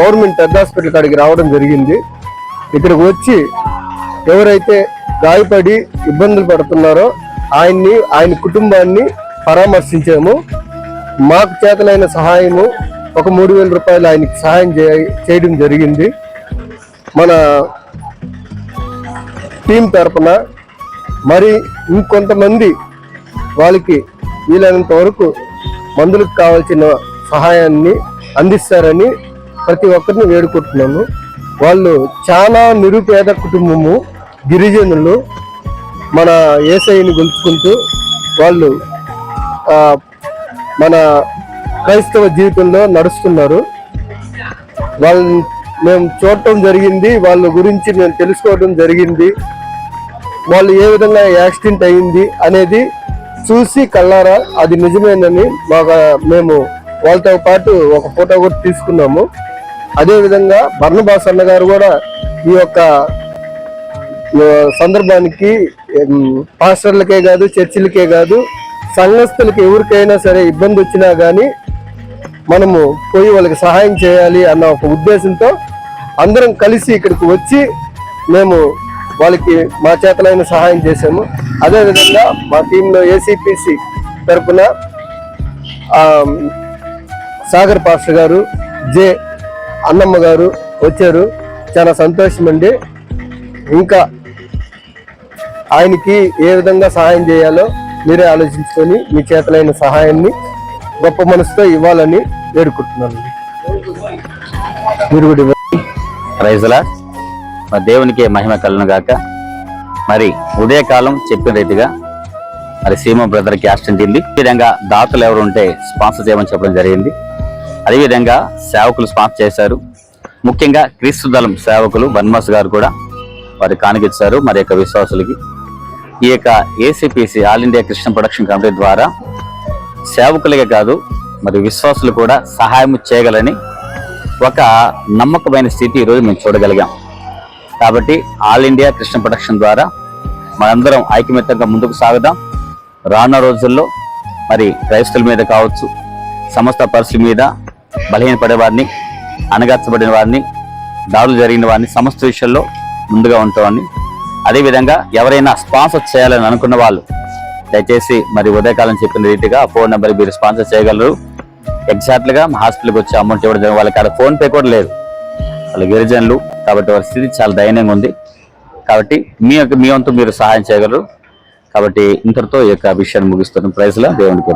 Government పెద్ద hospital కాడికి రావడం జరిగింది. ఇక్కడికి వచ్చి ఎవరైతే గాయపడి ఇబ్బందులు పడుతున్నారో ఆయన్ని ఆయన కుటుంబాన్ని పరామర్శించాము. మాకు చేతలైన సహాయము ఒక మూడు వేల రూపాయలు ఆయనకి సహాయం చేయ- చేయడం జరిగింది. మన టీం తరపున మరి ఇంకొంతమంది వాళ్ళకి వీలైనంత వరకు మందులకు కావాల్సిన సహాయాన్ని అందిస్తారని ప్రతి ఒక్కరిని వేడుకుంటున్నాము. వాళ్ళు చాలా నిరుపేద కుటుంబము గిరిజనులు మన ఏసఐని గొలుచుకుంటూ వాళ్ళు మన క్రైస్తవ జీవితంలో నడుస్తున్నారు. వాళ్ళని మేము చూడటం జరిగింది వాళ్ళ గురించి మేము తెలుసుకోవడం జరిగింది. వాళ్ళు ఏ విధంగా యాక్సిడెంట్ అయింది అనేది చూసి కళ్ళారా అది నిజమేనని మాకు మేము వాళ్ళతో పాటు ఒక ఫోటో కూడా తీసుకున్నాము. అదేవిధంగా భర్ణబాస్ అన్న గారు కూడా ఈ యొక్క సందర్భానికి పాస్టర్లకే కాదు చర్చిలకే కాదు సంఘస్థులకి ఎవరికైనా సరే ఇబ్బంది వచ్చినా కానీ మనము పోయి వాళ్ళకి సహాయం చేయాలి అన్న ఒక ఉద్దేశంతో అందరం కలిసి ఇక్కడికి వచ్చి మేము వాళ్ళకి మా చేతలైన సహాయం చేశాము. అదేవిధంగా మా టీంలో ఏసీపీసీ తరపున సాగర్ పాస్టర్ గారు జే అన్నమ్మ గారు వచ్చారు. చాలా సంతోషం అండి ఇంకా ఆయనకి ఏ విధంగా సహాయం చేయాలో మీరే ఆలోచించుకొని మీ చేతలైన సహాయాన్ని గొప్ప మనసుతో ఇవ్వాలని వేడుకుంటున్నాను. మీరు కూడా రైజులా మా దేవునికి మహిమ కలను గాక. మరి ఉదయకాలం చెప్పిన రీతిగా మరి సీమ బ్రదర్కి యాక్సిడెంట్ ఈ విధంగా దాతలు ఎవరు ఉంటే స్పాన్సర్ చేయమని చెప్పడం జరిగింది. అదేవిధంగా సేవకులు స్పాన్సర్ చేశారు. ముఖ్యంగా క్రీస్తు దళం సేవకులు బన్మస్ గారు కూడా వారి కానుకిచ్చారు. మరి యొక్క విశ్వాసులకి ఈ యొక్క ACPC all India Christian production committee ద్వారా సేవకులకే కాదు మరి విశ్వాసులు కూడా సహాయం చేయగలని ఒక నమ్మకమైన స్థితి ఈరోజు మేము చూడగలిగాం. కాబట్టి ఆల్ ఇండియా కృష్ణ ప్రొడక్షన్ ద్వారా మనందరం ఐకమత్యంగా ముందుకు సాగుదాం. రానున్న రోజుల్లో మరి క్రైస్తవుల మీద కావచ్చు సమస్త పరిస్థితుల మీద బలహీనపడే వారిని అణగార్చబడిన వారిని దాడులు జరిగిన వారిని సమస్త విషయాల్లో ముందుగా ఉంటామని అదేవిధంగా ఎవరైనా స్పాన్సర్ చేయాలని అనుకున్న వాళ్ళు దయచేసి మరి ఉదయకాలం చెప్పిన రీతిగా ఫోన్ నెంబర్ మీరు స్పాన్సర్ చేయగలరు. ఎగ్జాక్ట్గా మా హాస్పిటల్కి వచ్చి అమౌంట్ ఇవ్వడం జరిగింది. వాళ్ళకి అక్కడ ఫోన్ పే కూడా లేదు. వాళ్ళు గిరిజనులు కాబట్టి వారి స్థితి చాలా దయనీయంగా ఉంది. కాబట్టి మీ యొక్క మీ వంతు మీరు సహాయం చేయగలరు. కాబట్టి ఇంతటితో ఈ యొక్క విషయాన్ని ముగిస్తున్న. ప్రైజ్లో దేవునికి